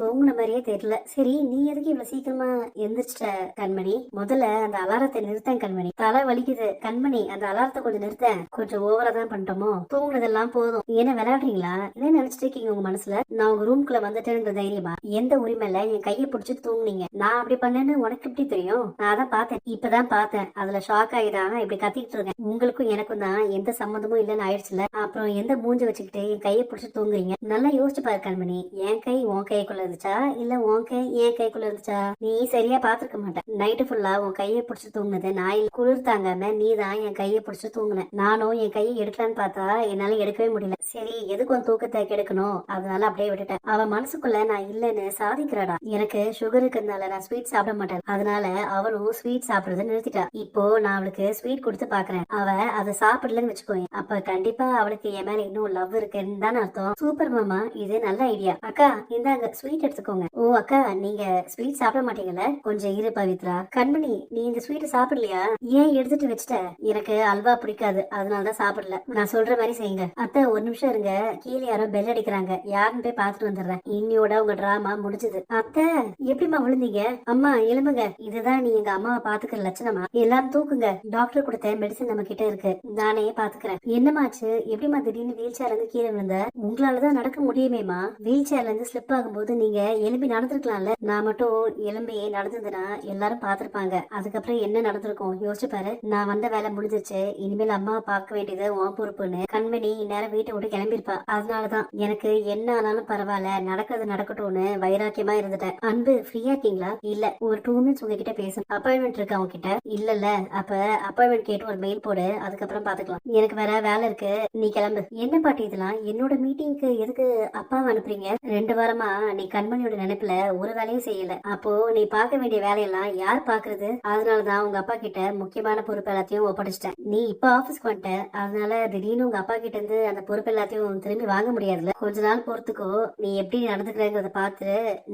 தூங்குன மாதிரியே தெரியல. சரி நீ எதுக்கு இவ்வளவு சீக்கிரமா எந்திரிச்சிட்ட கண்மணி? முதல்ல அந்த அலாரத்தை நிறுத்தேன் கண்மணி. தலை வலிக்குது. கண்மணி அந்த அலாரத்தை கொஞ்சம் நிறுத்தேன். கொஞ்சம் ஓவரா தான் பண்ணிட்டோமோ? தூங்குனதெல்லாம் போதும். என்ன விளையாடுறீங்களா? என்ன நினைச்சிட்டு இருக்கீங்க உங்க மனசுல? நான் உங்க ரூம்குள்ள வந்துட்டேன்ற தைரியமா? எந்த உரிமையில என் கையை பிடிச்சிட்டு தூங்குனீங்க? நான் அப்படி பண்ணேன்னு உனக்கு எப்படி தெரியும்? நான் தான் பார்த்தேன். இப்பதான் பார்த்தேன். அதுல ஷாக் ஆகிதான் இப்படி கத்திட்டு இருக்கேன். உங்களுக்கும் எனக்கும் தான் எந்த சம்மந்தமும் இல்லைன்னு ஆயிடுச்சுல. அப்புறம் எந்த மூஞ்சி வச்சுக்கிட்டு என் கையை பிடிச்சி தூங்குறீங்க? நல்லா யோசிச்சு பாரு கண்மணி. என் கை உன் கைக்குள்ள இருந்துச்சா? இல்ல உன் கை என் கைக்குள்ள இருந்துச்சா? நீ சரியா பாத்துருக்க மாட்டேன் நைட்டு ஃபுல்லா உன் கையை பிடிச்சி தூங்குனது. நான் குளிர் தாங்காம நீ தான் என் கையை பிடிச்சி தூங்குன. நானும் என் கையை எடுக்கலான்னு பார்த்தா என்னால எடுக்கவே முடியல. சரி எதுக்கு உன் தூக்கத்தை கெடுக்கணும்? அதனால அப்படியே விட்டுட்டேன் அவ மனசுக்குள்ள நான் இல்லன்னு சாதிக்கிறாடா. எனக்கு சுகர் இருக்கிறதுனால நான் ஸ்வீட் சாப்பிட மாட்டேன். அதனால அவளும் ஸ்வீட் சாப்பிடுறத நிறுத்திட்டா. இப்போ நான் அவளுக்கு ஸ்வீட் கொடுத்து பாக்குறேன். அவ அதை சாப்பிடலன்னு வச்சுக்கோங்க அப்ப கண்டிப்பா அவளுக்கு என் மேல இன்னும் லவ் இருக்குன்னு தான் அர்த்தம். சூப்பர் மாமா இது நல்ல ஐடியா அக்கா இந்தாங்க ஸ்வீட் எடுத்துக்கோங்க. ஓ அக்கா நீங்க ஸ்வீட் சாப்பிட மாட்டீங்கல்ல? கொஞ்சம் இரு பவித்ரா. கண்மணி நீ இந்த ஸ்வீட் சாப்பிடலையா? ஏன் எடுத்துட்டு வச்சுட்ட? எனக்கு அல்வா பிடிக்காது. அதனாலதான் சாப்பிடல. நான் சொல்ற மாதிரி செய்யுங்க. அத்தை ஒரு நிமிஷம் இருங்க. கீழே யாரோ பெல் அடிக்கிறாங்க. யாருன்னு போய் பாத்துட்டு வந்துடுறேன். இன்னியோட உங்க டிராமா முடிஞ்சது. அத்தை எப்படிம்மா விழுந்தீங்க? அம்மா எலும்புங்க இதுதான் நீ எங்க அம்மாவை பாத்துக்கிற லட்சணமா? எல்லாரும் தூக்குங்க. டாக்டர் கொடுத்த மெடிசன் நம்ம கிட்ட இருக்கு. நானே பாத்துக்கிறேன் என்னமாச்சு எப்படிம்மா திடீர்னு வீல் சேர்ல இருந்து கீழே விழுந்த? உங்களாலதான் நடக்க முடியுமேமா வீல் சேர்ல இருந்து ஸ்லிப் ஆகும்போது நீங்க எலும்பி நடந்திருக்கலாம்ல. நான் மட்டும் எலும்பி நடந்ததுன்னா எல்லாரும் பாத்திருப்பாங்க அதுக்கப்புறம் என்ன நடந்திருக்கும்? யோசிச்சு பாரு. நான் வந்த வேலை முடிஞ்சிருச்சு. இனிமேல் அம்மாவை பார்க்க வேண்டியது உன் பொறுப்புன்னு கண்மணி இந்நேரம் வீட்டை விட்டு கிளம்பியிருப்பா. அதனாலதான் எனக்கு என்ன ஆனாலும் பரவாயில்ல. நடக்கிறது நடக்கட்டும்னு வைராக்கியமா இருந்துட்டேன். அன்பு ஃப்ரீயா இருக்கீங்களா? இல்ல. ஒரு டூ மினிட்ஸ் உங்ககிட்ட பேசணும். அப்பாயின்மெண்ட் இருக்கு அவங்க கிட்ட இல்லல்ல. அப்ப அப்பாயின்மெண்ட் கேட்டு ஒரு மெயில் போடு. அதுக்கப்புறம் பாத்துக்கலாம் எனக்கு வேற வேலை இருக்கு. நீ கிளம்பு. என்ன பாட்டி இதெல்லாம்? என்னோட மீட்டிங்க்கு எதுக்கு அப்பாவை அனுப்புறீங்க? ரெண்டு வாரமா நீ கண்மணியோட நினைப்புல ஒரு வேலையும் செய்யல. அப்போ நீ பார்க்க வேண்டிய வேலையெல்லாம் யார் பாக்குறது அதனாலதான் உங்க அப்பா கிட்ட முக்கியமான பொறுப்பு எல்லாத்தையும் ஒப்படைச்சிட்டேன். நீ இப்ப ஆபீஸ்க்கு வந்துட்ட. அதனால திடீர்னு உங்க அப்பா கிட்ட இருந்து அந்த பொறுப்பு எல்லாத்தையும் திரும்பி வாங்க முடியாதுல்ல? கொஞ்ச நாள் பொறுத்துக்கோ. நீ எப்படி நடந்துக்கிறேங்கிறத பார்த்து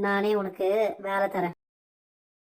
நானே உனக்கு வேலை தரேன்.